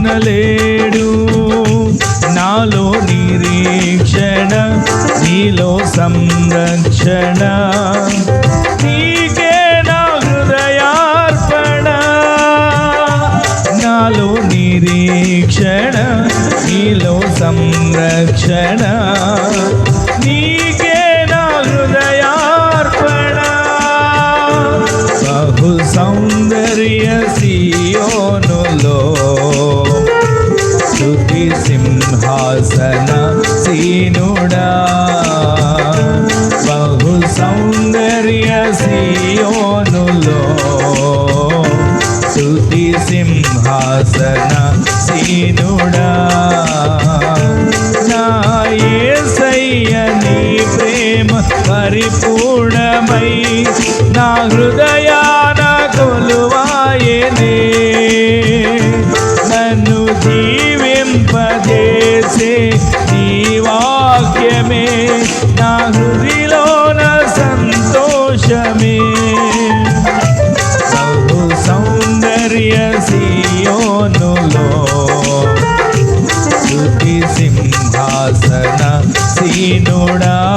జగమునలేడు నాలో నిరీక్షణ నీలో సంరక్షణ. నీకే నా హృదయార్పణ. నాలో నిరీక్షణ నీలో సంరక్షణ. నీకే నా హృదయార్పణ. బహు సౌందర్య సియోనులో సింహాసన సీనుడా. బహు సౌందర్య సీయోనులో. శృతి సింహాసన సీనుడా. నా యేసయ్య ప్రేమ పరిపూర్ణమై నా హృదయా చేసే నీ వాక్యమే. నా హృదిలోన సంతోషమే. సౌ సౌందర్య సియోనులో. స్థుతి సింహాసన సీనుడా.